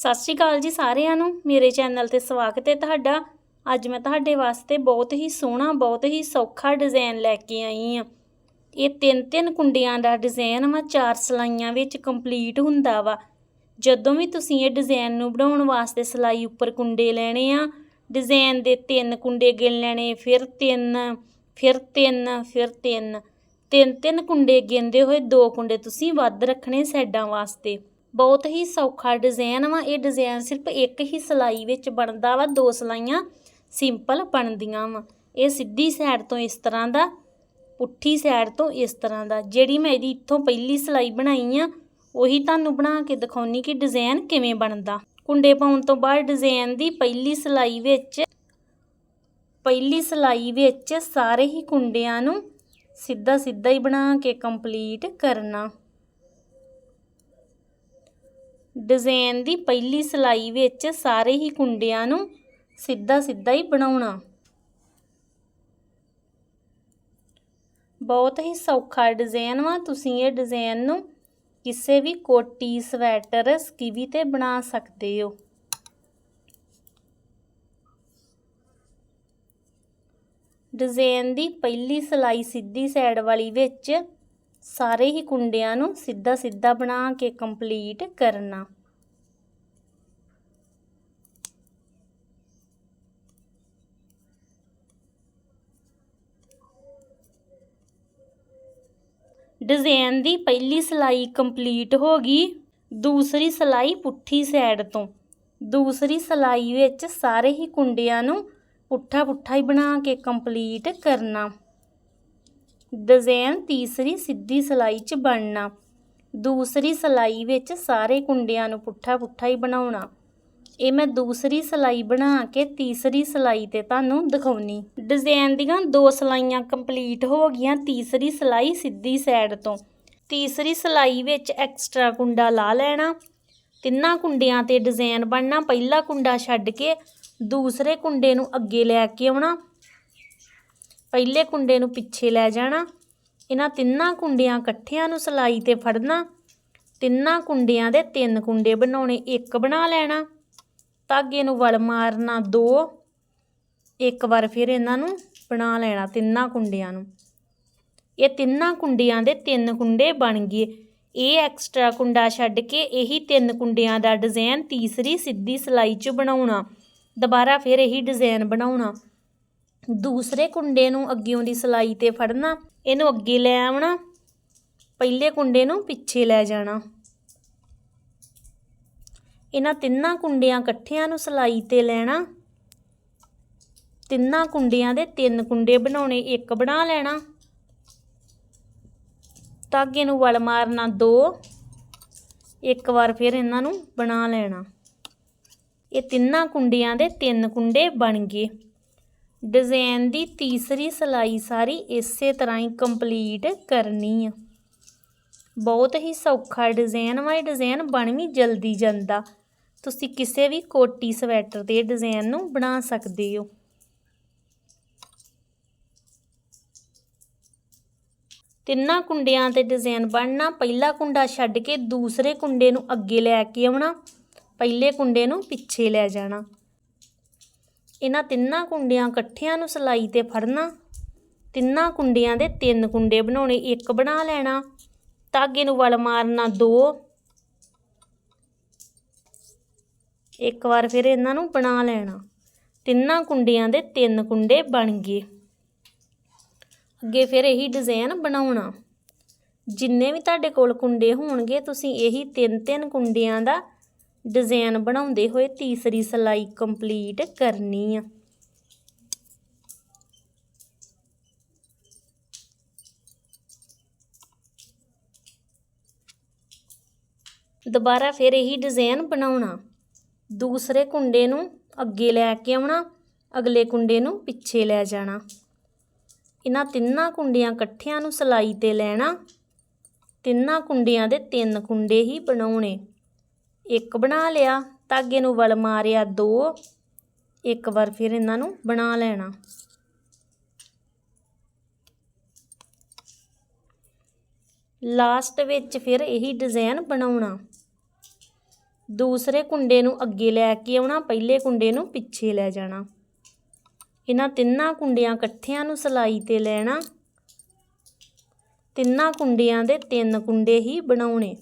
ਸਤਿ ਸ਼੍ਰੀ ਅਕਾਲ ਜੀ ਸਾਰਿਆਂ ਨੂੰ। ਮੇਰੇ ਚੈਨਲ ਤੇ ਸਵਾਗਤ ਹੈ ਤੁਹਾਡਾ। ਅੱਜ ਮੈਂ ਤੁਹਾਡੇ ਵਾਸਤੇ ਬਹੁਤ ਹੀ ਸੋਹਣਾ, ਬਹੁਤ ਹੀ ਸੌਖਾ ਡਿਜ਼ਾਈਨ ਲੈ ਕੇ ਆਈ ਆ ਇਹ ਤਿੰਨ ਤਿੰਨ ਕੁੰਡਿਆਂ ਦਾ ਡਿਜ਼ਾਈਨ ਵਾ, ਚਾਰ ਸਲਾਈਆਂ ਵਿੱਚ ਕੰਪਲੀਟ ਹੁੰਦਾ ਵਾ। ਜਦੋਂ ਵੀ ਤੁਸੀਂ ਇਹ ਡਿਜ਼ਾਈਨ ਨੂੰ ਬਣਾਉਣ ਵਾਸਤੇ ਸਲਾਈ ਉੱਪਰ ਕੁੰਡੇ ਲੈਣੇ ਆ ਡਿਜ਼ਾਈਨ ਦੇ ਤਿੰਨ ਕੁੰਡੇ ਗਿਣ ਲੈਣੇ, ਫਿਰ ਤਿੰਨ ਫਿਰ ਤਿੰਨ ਫਿਰ ਤਿੰਨ। ਤਿੰਨ ਤਿੰਨ ਕੁੰਡੇ ਗਿਣਦੇ ਹੋਏ ਦੋ ਕੁੰਡੇ ਤੁਸੀਂ ਵੱਧ ਰੱਖਣੇ ਸਾਈਡਾਂ ਵਾਸਤੇ। ਬਹੁਤ ਹੀ ਸੌਖਾ ਡਿਜ਼ਾਈਨ ਵਾ। ਇਹ ਡਿਜ਼ਾਈਨ ਸਿਰਫ ਇੱਕ ਹੀ ਸਲਾਈ ਵਿੱਚ ਬਣਦਾ ਵਾ। ਦੋ ਸਲਾਈਆਂ ਸਿੰਪਲ ਬਣਦੀਆਂ ਵਾ। ਇਹ ਸਿੱਧੀ ਸਾਈਡ ਤੋਂ ਇਸ ਤਰ੍ਹਾਂ ਦਾ, ਪੁੱਠੀ ਸਾਈਡ ਤੋਂ ਇਸ ਤਰ੍ਹਾਂ ਦਾ। ਜਿਹੜੀ ਮੈਂ ਇਹਦੀ ਇੱਥੋਂ ਪਹਿਲੀ ਸਲਾਈ ਬਣਾਈ ਆ, ਉਹੀ ਤੁਹਾਨੂੰ ਬਣਾ ਕੇ ਦਿਖਾਉਣੀ ਕਿ ਡਿਜ਼ਾਈਨ ਕਿਵੇਂ ਬਣਦਾ। ਕੁੰਡੇ ਪਾਉਣ ਤੋਂ ਬਾਅਦ ਡਿਜ਼ਾਈਨ ਦੀ ਪਹਿਲੀ ਸਲਾਈ ਵਿੱਚ, ਪਹਿਲੀ ਸਲਾਈ ਵਿੱਚ ਸਾਰੇ ਹੀ ਕੁੰਡਿਆਂ ਨੂੰ ਸਿੱਧਾ ਸਿੱਧਾ ਹੀ ਬਣਾ ਕੇ ਕੰਪਲੀਟ ਕਰਨਾ। ਡਿਜ਼ਾਈਨ ਦੀ ਪਹਿਲੀ ਸਲਾਈ ਵਿੱਚ ਸਾਰੇ ਹੀ ਕੁੰਡਿਆਂ ਨੂੰ ਸਿੱਧਾ ਸਿੱਧਾ ਹੀ ਬਣਾਉਣਾ। ਬਹੁਤ ਹੀ ਸੌਖਾ ਡਿਜ਼ਾਈਨ ਵਾ। ਤੁਸੀਂ ਇਹ ਡਿਜ਼ਾਈਨ ਨੂੰ ਕਿਸੇ ਵੀ ਕੋਟੀ, ਸਵੈਟਰ, ਸਕੀਵੀ ਤੇ ਬਣਾ ਸਕਦੇ ਹੋ। ਡਿਜ਼ਾਈਨ ਦੀ ਪਹਿਲੀ ਸਲਾਈ ਸਿੱਧੀ ਸਾਈਡ ਵਾਲੀ ਵਿੱਚ ਸਾਰੇ ਹੀ ਕੁੰਡਿਆਂ ਨੂੰ ਸਿੱਧਾ ਸਿੱਧਾ ਬਣਾ ਕੇ ਕੰਪਲੀਟ ਕਰਨਾ। ਡਿਜ਼ਾਈਨ ਦੀ ਪਹਿਲੀ ਸਲਾਈ ਕੰਪਲੀਟ ਹੋ ਗਈ, ਦੂਸਰੀ ਸਲਾਈ ਪੁੱਠੀ ਸਾਈਡ ਤੋਂ। ਦੂਸਰੀ ਸਲਾਈ ਵਿੱਚ ਸਾਰੇ ਹੀ ਕੁੰਡਿਆਂ ਨੂੰ ਪੁੱਠਾ ਪੁੱਠਾ ਹੀ ਬਣਾ ਕੇ ਕੰਪਲੀਟ ਕਰਨਾ। ਡਿਜ਼ਾਈਨ ਤੀਸਰੀ ਸਿੱਧੀ ਸਲਾਈ 'ਚ ਬਣਨਾ। ਦੂਸਰੀ ਸਲਾਈ ਵਿੱਚ ਸਾਰੇ ਕੁੰਡਿਆਂ ਨੂੰ ਪੁੱਠਾ ਪੁੱਠਾ ਹੀ ਬਣਾਉਣਾ। ਇਹ ਮੈਂ ਦੂਸਰੀ ਸਲਾਈ ਬਣਾ ਕੇ ਤੀਸਰੀ ਸਲਾਈ ਤੇ ਤੁਹਾਨੂੰ ਦਿਖਾਉਣੀ। ਡਿਜ਼ਾਈਨ ਦੀਆਂ ਦੋ ਸਲਾਈਆਂ ਕੰਪਲੀਟ ਹੋ ਗਈਆਂ ਤੀਸਰੀ ਸਲਾਈ ਸਿੱਧੀ ਸਾਈਡ ਤੋਂ। ਤੀਸਰੀ ਸਲਾਈ ਵਿੱਚ ਐਕਸਟਰਾ ਕੁੰਡਾ ਲਾ ਲੈਣਾ। ਤਿੰਨਾਂ ਕੁੰਡਿਆਂ ਤੇ ਡਿਜ਼ਾਈਨ ਬਣਨਾ। ਪਹਿਲਾ ਕੁੰਡਾ ਛੱਡ ਕੇ ਦੂਸਰੇ ਕੁੰਡੇ ਨੂੰ ਅੱਗੇ ਲੈ ਕੇ ਆਉਣਾ। ਪਹਿਲੇ ਕੁੰਡੇ ਨੂੰ ਪਿੱਛੇ ਲੈ ਜਾਣਾ, ਇਹਨਾਂ ਤਿੰਨਾਂ ਕੁੰਡਿਆਂ ਇਕੱਠਿਆਂ ਨੂੰ ਸਲਾਈ ਤੇ ਫੜਨਾ, ਤਿੰਨਾਂ ਕੁੰਡਿਆਂ ਦੇ ਤਿੰਨ ਕੁੰਡੇ ਬਣਾਉਣੇ, ਇੱਕ ਬਣਾ ਲੈਣਾ। ਧਾਗੇ ਨੂੰ ਵਲ ਮਾਰਨਾ ਦੋ, ਇੱਕ ਵਾਰ ਫਿਰ ਇਹਨਾਂ ਨੂੰ ਬਣਾ ਲੈਣਾ ਤਿੰਨਾਂ ਕੁੰਡਿਆਂ ਨੂੰ। ਇਹ ਤਿੰਨਾਂ ਕੁੰਡਿਆਂ ਦੇ ਤਿੰਨ ਕੁੰਡੇ ਬਣ ਗਏ। ਇਹ ਐਕਸਟਰਾ ਕੁੰਡਾ ਛੱਡ ਕੇ ਇਹੀ ਤਿੰਨ ਕੁੰਡਿਆਂ ਦਾ ਡਿਜ਼ਾਈਨ ਤੀਸਰੀ ਸਿੱਧੀ ਸਲਾਈ 'ਚ ਬਣਾਉਣਾ। ਦੁਬਾਰਾ ਫਿਰ ਇਹੀ ਡਿਜ਼ਾਈਨ ਬਣਾਉਣਾ। ਦੂਸਰੇ ਕੁੰਡੇ ਨੂੰ ਅੱਗਿਓਂ ਦੀ ਸਲਾਈ ਤੇ ਫੜਨਾ, ਇਹਨੂੰ ਅੱਗੇ ਲੈ ਆਉਣਾ ਪਹਿਲੇ ਕੁੰਡੇ ਨੂੰ ਪਿੱਛੇ ਲੈ ਜਾਣਾ। ਇਹਨਾਂ ਤਿੰਨਾਂ ਕੁੰਡਿਆਂ ਇਕੱਠਿਆਂ ਨੂੰ ਸਲਾਈ ਤੇ ਲੈਣਾ। ਤਿੰਨਾਂ ਕੁੰਡਿਆਂ ਦੇ ਤਿੰਨ ਕੁੰਡੇ ਬਣਾਉਣੇ, ਇੱਕ ਬਣਾ ਲੈਣਾ। ਧਾਗੇ ਨੂੰ ਵਲ ਮਾਰਨਾ ਦੋ, ਇੱਕ ਵਾਰ ਫਿਰ ਇਹਨਾਂ ਨੂੰ ਬਣਾ ਲੈਣਾ। ਇਹ ਤਿੰਨਾਂ ਕੁੰਡਿਆਂ ਦੇ ਤਿੰਨ ਕੁੰਡੇ ਬਣ ਗਏ। ਡਿਜ਼ਾਈਨ ਦੀ ਤੀਸਰੀ ਸਲਾਈ ਸਾਰੀ ਇਸੇ ਤਰ੍ਹਾਂ ਹੀ ਕੰਪਲੀਟ ਕਰਨੀ ਆ। ਬਹੁਤ ਹੀ ਸੌਖਾ ਡਿਜ਼ਾਈਨ ਵਾ, ਇਹ ਡਿਜ਼ਾਈਨ ਬਣ ਵੀ ਜਲਦੀ ਜਾਂਦਾ। ਤੁਸੀਂ ਕਿਸੇ ਵੀ ਕੋਟੀ ਸਵੈਟਰ ਦੇ ਡਿਜ਼ਾਈਨ ਨੂੰ ਬਣਾ ਸਕਦੇ ਹੋ। ਤਿੰਨਾਂ ਕੁੰਡਿਆਂ ਤੇ ਡਿਜ਼ਾਈਨ ਬਣਨਾ, ਪਹਿਲਾ ਕੁੰਡਾ ਛੱਡ ਕੇ ਦੂਸਰੇ ਕੁੰਡੇ ਨੂੰ ਅੱਗੇ ਲੈ ਕੇ ਆਉਣਾ, ਪਹਿਲੇ ਕੁੰਡੇ ਨੂੰ ਪਿੱਛੇ ਲੈ ਜਾਣਾ। ਇਹਨਾਂ ਤਿੰਨਾਂ ਕੁੰਡਿਆਂ ਇਕੱਠਿਆਂ ਨੂੰ ਸਲਾਈ ਤੇ ਫੜਨਾ, ਤਿੰਨਾਂ ਕੁੰਡਿਆਂ ਦੇ ਤਿੰਨ ਕੁੰਡੇ ਬਣਾਉਣੇ, ਇੱਕ ਬਣਾ ਲੈਣਾ, ਧਾਗੇ ਨੂੰ ਵਲ ਮਾਰਨਾ ਦੋ। ਇੱਕ ਵਾਰ ਫਿਰ ਇਹਨਾਂ ਨੂੰ ਬਣਾ ਲੈਣਾ। ਤਿੰਨਾਂ ਕੁੰਡਿਆਂ ਦੇ ਤਿੰਨ ਕੁੰਡੇ ਬਣ ਗਏ। ਅੱਗੇ ਫਿਰ ਇਹੀ ਡਿਜ਼ਾਈਨ ਬਣਾਉਣਾ। ਜਿੰਨੇ ਵੀ ਤੁਹਾਡੇ ਕੋਲ ਕੁੰਡੇ ਹੋਣਗੇ, ਤੁਸੀਂ ਇਹੀ ਤਿੰਨ ਤਿੰਨ ਕੁੰਡਿਆਂ ਦਾ ਡਿਜ਼ਾਈਨ ਬਣਾਉਂਦੇ ਹੋਏ ਤੀਸਰੀ ਸਲਾਈ ਕੰਪਲੀਟ ਕਰਨੀ ਆ। ਦੁਬਾਰਾ ਫਿਰ ਇਹੀ ਡਿਜ਼ਾਈਨ ਬਣਾਉਣਾ। ਦੂਸਰੇ ਕੁੰਡੇ ਨੂੰ ਅੱਗੇ ਲੈ ਕੇ ਆਉਣਾ, ਅਗਲੇ ਕੁੰਡੇ ਨੂੰ ਪਿੱਛੇ ਲੈ ਜਾਣਾ। ਇਹਨਾਂ ਤਿੰਨਾਂ ਕੁੰਡਿਆਂ ਇਕੱਠਿਆਂ ਨੂੰ ਸਲਾਈ ਤੇ ਲੈਣਾ। ਤਿੰਨਾਂ ਕੁੰਡਿਆਂ ਦੇ ਤਿੰਨ ਕੁੰਡੇ ਹੀ ਬਣਾਉਣੇ। ਇੱਕ ਬਣਾ ਲਿਆ ਧਾਗੇ ਨੂੰ ਵਲ ਮਾਰਿਆ ਦੋ। ਇੱਕ ਵਾਰ ਫਿਰ ਇਹਨਾਂ ਨੂੰ ਬਣਾ ਲੈਣਾ। ਲਾਸਟ ਵਿੱਚ ਫਿਰ ਇਹੀ ਡਿਜ਼ਾਈਨ ਬਣਾਉਣਾ। ਦੂਸਰੇ ਕੁੰਡੇ ਨੂੰ ਅੱਗੇ ਲੈ ਕੇ ਆਉਣਾ, ਪਹਿਲੇ ਕੁੰਡੇ ਨੂੰ ਪਿੱਛੇ ਲੈ ਜਾਣਾ। ਇਹਨਾਂ ਤਿੰਨਾਂ ਕੁੰਡਿਆਂ ਇਕੱਠਿਆਂ ਨੂੰ ਸਲਾਈ ਤੇ ਲੈਣਾ। ਤਿੰਨਾਂ ਕੁੰਡਿਆਂ ਦੇ ਤਿੰਨ ਕੁੰਡੇ ਹੀ ਬਣਾਉਣੇ।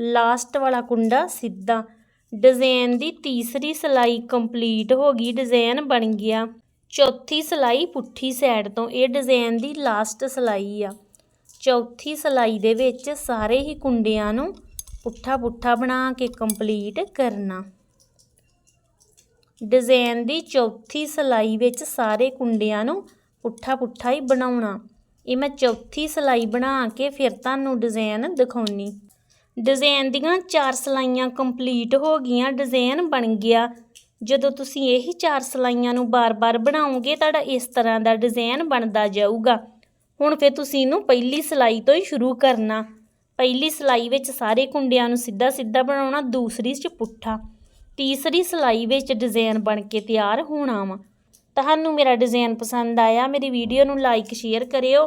ਲਾਸਟ ਵਾਲਾ ਕੁੰਡਾ ਸਿੱਧਾ। ਡਿਜ਼ਾਈਨ ਦੀ ਤੀਸਰੀ ਸਲਾਈ ਕੰਪਲੀਟ ਹੋ ਗਈ ਡਿਜ਼ਾਈਨ ਬਣ ਗਿਆ। ਚੌਥੀ ਸਲਾਈ ਪੁੱਠੀ ਸਾਈਡ ਤੋਂ, ਇਹ ਡਿਜ਼ਾਈਨ ਦੀ ਲਾਸਟ ਸਲਾਈ ਆ। ਚੌਥੀ ਸਲਾਈ ਦੇ ਵਿੱਚ ਸਾਰੇ ਹੀ ਕੁੰਡਿਆਂ ਨੂੰ ਪੁੱਠਾ ਪੁੱਠਾ ਬਣਾ ਕੇ ਕੰਪਲੀਟ ਕਰਨਾ। ਡਿਜ਼ਾਈਨ ਦੀ ਚੌਥੀ ਸਲਾਈ ਵਿੱਚ ਸਾਰੇ ਕੁੰਡਿਆਂ ਨੂੰ ਪੁੱਠਾ ਪੁੱਠਾ ਹੀ ਬਣਾਉਣਾ। ਇਹ ਮੈਂ ਚੌਥੀ ਸਲਾਈ ਬਣਾ ਕੇ ਫਿਰ ਤੁਹਾਨੂੰ ਡਿਜ਼ਾਈਨ ਦਿਖਾਉਣੀ। ਡਿਜ਼ਾਈਨ ਦੀਆਂ ਚਾਰ ਸਲਾਈਆਂ ਕੰਪਲੀਟ ਹੋ ਗਈਆਂ ਡਿਜ਼ਾਈਨ ਬਣ ਗਿਆ। ਜਦੋਂ ਤੁਸੀਂ ਇਹੀ ਚਾਰ ਸਲਾਈਆਂ ਨੂੰ ਬਾਰ-ਬਾਰ ਬਣਾਓਗੇ, ਤੁਹਾਡਾ ਇਸ ਤਰ੍ਹਾਂ ਦਾ ਡਿਜ਼ਾਈਨ ਬਣਦਾ ਜਾਊਗਾ। ਹੁਣ ਫਿਰ ਤੁਸੀਂ ਇਹਨੂੰ ਪਹਿਲੀ ਸਲਾਈ ਤੋਂ ਹੀ ਸ਼ੁਰੂ ਕਰਨਾ। ਪਹਿਲੀ ਸਲਾਈ ਵਿੱਚ ਸਾਰੇ ਕੁੰਡਿਆਂ ਨੂੰ ਸਿੱਧਾ ਸਿੱਧਾ ਬਣਾਉਣਾ, ਦੂਸਰੀ 'ਚ ਪੁੱਠਾ। ਤੀਸਰੀ ਸਲਾਈ ਵਿੱਚ ਡਿਜ਼ਾਈਨ ਬਣ ਕੇ ਤਿਆਰ ਹੋਣਾ ਵਾ। ਤੁਹਾਨੂੰ ਮੇਰਾ ਡਿਜ਼ਾਈਨ ਪਸੰਦ ਆਇਆ, ਮੇਰੀ ਵੀਡੀਓ ਨੂੰ ਲਾਈਕ ਸ਼ੇਅਰ ਕਰਿਓ।